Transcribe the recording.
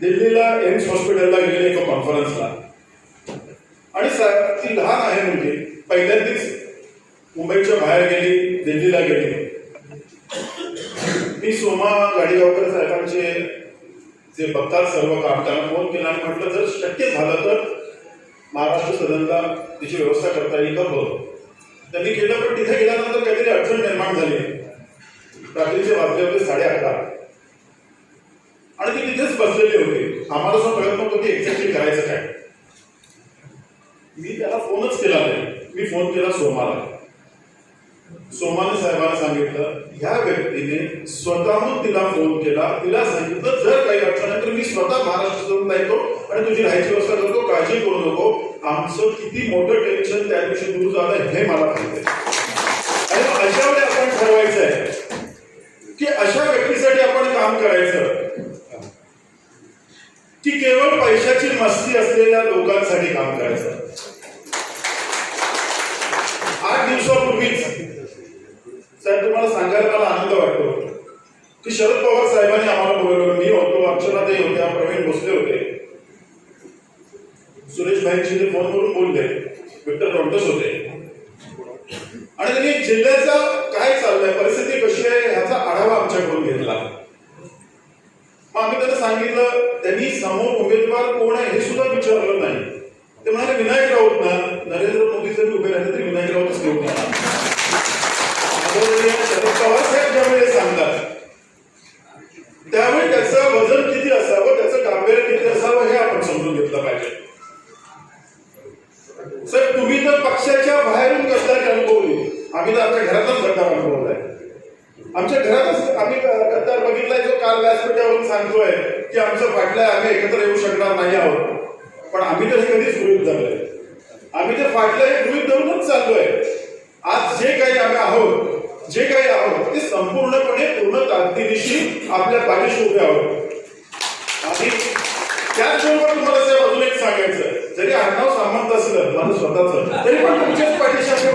दिल्लीला एम्स हॉस्पिटलला गेली एका कॉन्फरन्सला आणि सा- ती लहान आहे म्हणजे पहिल्यांदाच मुंबईच्या बाहेर गेली दिल्लीला गेली. मी सोमा गाडीगावकर साहेबांचे जे बघतात सर्व काम त्यांना फोन केला आणि म्हटलं जर शक्य झालं तर महाराष्ट्र सदनला तिची व्यवस्था करता येईल बरं. त्यांनी केलं पण तिथे गेल्यानंतर काहीतरी अडचण निर्माण झाली. रात्रीचे वाजले होते साडे अकरा बसलेले होते. आम्हाला असं प्रयत्न नव्हतं की एक्झॅक्टली करायचं काय. मी त्याला फोनच केला नाही. मी फोन केला सोमाला. सोमाने साहेबांना सांगितलं ह्या व्यक्तीने स्वतःहून तिला फोन केला. तिला सांगितलं जर काही अडचण आहे तर मी स्वतः महाराष्ट्रातून येतो आणि तुझी राहायची व्यवस्था करतो काळजी करू नको. आमचं किती मोठं टेन्शन त्या दिवशी दूर झालं हे मला माहिती आहे. आणि अशा वेळी आपण ठरवायचं आहे की अशा व्यक्तीसाठी आपण काम करायचं. की केवळ पैशाची मस्ती असलेल्या लोकांसाठी काम करायचं. आठ दिवसापूर्वीच साहेब तुम्हाला सांगायला मला आनंद वाटतो. की शरद पवार साहेबांनी आम्हाला बोलवलं. मी होतो अक्षरातही होत्या प्रवीण भोसले होते. सुरेश भाईंशी ते फोनवरून बोलले. विठ्ठल रोडतच होते. आणि त्यांनी जिल्ह्याचा काय चाललंय परिस्थिती कशी आहे ह्याचा आढावा आमच्याकडून घेतला. मग आम्ही त्याला सांगितलं त्यांनी समोर उमेदवार कोण आहे हे सुद्धा विचारलं नाही. ते म्हणाले विनायक राऊत ना. नरेंद्र मोदी जरी उभे राहिले तरी विनायक राऊतच निवडून येणार. शरद पवार साहेब ज्यावेळेस सांगतात त्यावेळी त्याचं वजन किती असावं त्याचं गांभीर्य किती असावं हे आपण समजून घेतलं पाहिजे. आम्ही नंतर बघितलाय जो काल व्यासपीठावरून सांगतोय की आमचं फाटलंय आम्ही एकत्र येऊ शकणार नाही आहोत. पण आम्ही तर कधीच गृहित धरलंय आम्ही तर फाटलंय गृहित धरूनच चाललोय. आज जे काही आम्ही आहोत जे काही आहोत ते संपूर्णपणे पूर्ण ताकदीनिशी आपल्या पाठीशी उभे आहोत. आणि त्याचबरोबर तुम्हाला साहेब अजून एक सांगायचं जरी आडनाव सामंत असलं माझं स्वतःच तरी पण तुमच्याच पाठीशी आम्ही